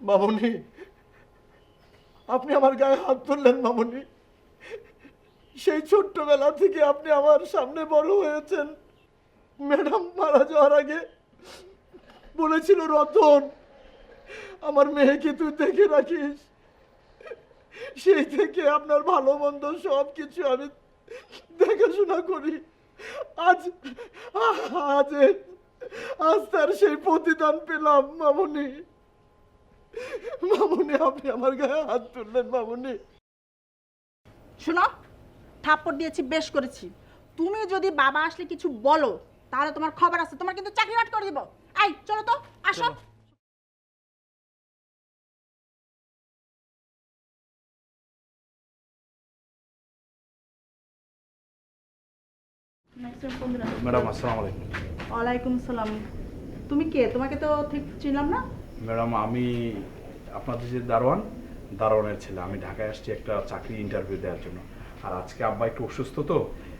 মামুনি, আপনি আমার গায়ে হাত তুললেন মামুনি। সেই ছোট্টবেলা থেকে আপনি আমার সামনে বড় হয়েছেন। ম্যাডাম মারা যাওয়ার আগে বলেছিল, রতন, আমার মেয়েকে তুই দেখে রাখিস। সেই থেকে আপনার ভালো মন্দ সব কিছু আমি দেখাশোনা করি। আজ আজ আজ তার সেই প্রতিদান পেলাম মামুনি। মামুনি আপনি আমার গায়ে হাত তুললেন মামুনি। শোনো থাপ্পড় দিয়েছি বেশ করেছি। তুমি যদি বাবা আসলে কিছু বলো তাহলে তোমার খবর আছে তোমার কিন্তু চাকরি বাট করে দিব। এই চলো তো আসো। ম্যাডাম আসসালামু আলাইকুম। ওয়ালাইকুম সালাম তুমি কে? তোমাকে তো ঠিক চিনলাম না। ম্যাডাম আমি আপনাদের যে দারোয়ান দারোয়ানের ছেলে। আমি ঢাকায় আসছি একটা চাকরি ইন্টারভিউ দেওয়ার জন্য। আর আজকে আব্বা একটু অসুস্থ তো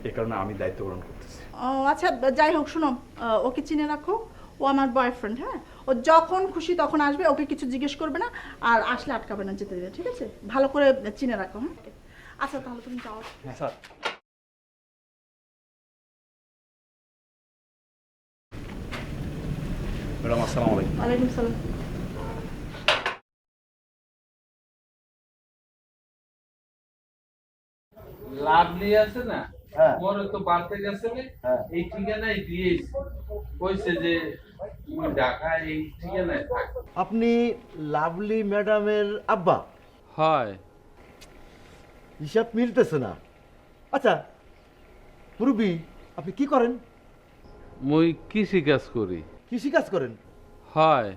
এ কারণে আমি দায়িত্ব গ্রহণ করতেছি। ও আচ্ছা যাই হোক শোনো ওকে চিনে রাখো। ও আমার বয়ফ্রেন্ড হ্যাঁ? ও যখন খুশি তখন আসবে ওকে কিছু জিজ্ঞেস করবে না আর আসলে আটকাবে না যেতে দেবে ঠিক আছে? ভালো করে চিনে রাখো হ্যাঁ? আচ্ছা তাহলে তুমি যাও। হ্যাঁ স্যার। ম্যাডাম আসসালামু আলাইকুম। ওয়ালাইকুম সালাম। লাভলি আছে না? হ্যাঁ। তো বাড়তে গেছে হ্যাঁ। এই ঠিকানায় দিয়েছে। কইছে যে এই ঠিকানায় থাক। আপনি লাভলি ম্যাডামের আব্বা? হয়। হিসাব মিলতেছে না। আচ্ছা মুরব্বী আপনি কি করেন? মুই কৃষি কাজ করি। কৃষি কাজ করেন? হয়।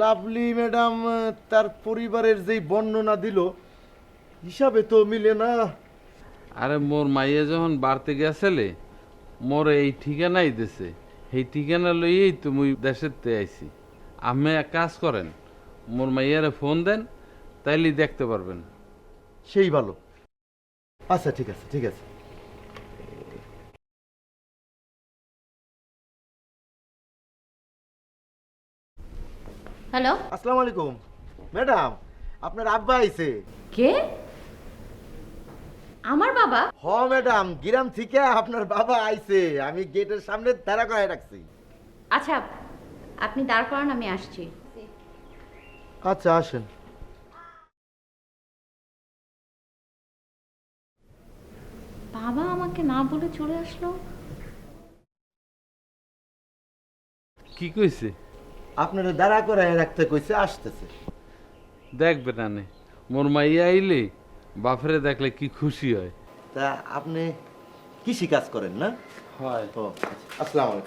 লাভলি ম্যাডাম তার পরিবারের যেই বর্ণনা দিল হিসাবে তো মিলে না। আরে মোর মাইয়া যখন বাড়তে গেছিলে মোর এই ঠিকানাই দিছে। এই ঠিকানা লইয়েই তুমি দেশের তে আইছি। আমি এক কাজ করেন মোর মাইয়ারে ফোন দেন তাইলেই দেখতে পারবেন। সেই ভালো। আচ্ছা ঠিক আছে ঠিক আছে। হ্যালো। আসসালামু আলাইকুম। ম্যাডাম আপনার আব্বা আইছে। কে? আমার বাবা? হ ম্যাডাম গ্রাম থেকে আপনার বাবা আইছে। আমি গেটের সামনে দাঁড়া করায় রাখছি। আচ্ছা আপনি দাঁড় করান আমি আসছি। আচ্ছা আসেন। বাবা আমাকে না বলে চলে আসলো? কি কইছে? আপনারা দাঁড়া করায় রাখতে কইছে আসতেছে। দেখবে না নে মোর মাইয়া আইলে বাপরে দেখলে কি খুশি হয়। তা আপনি কৃষি কাজ করেন না? হয়। ও আচ্ছা আসসালামু আলাইকুম।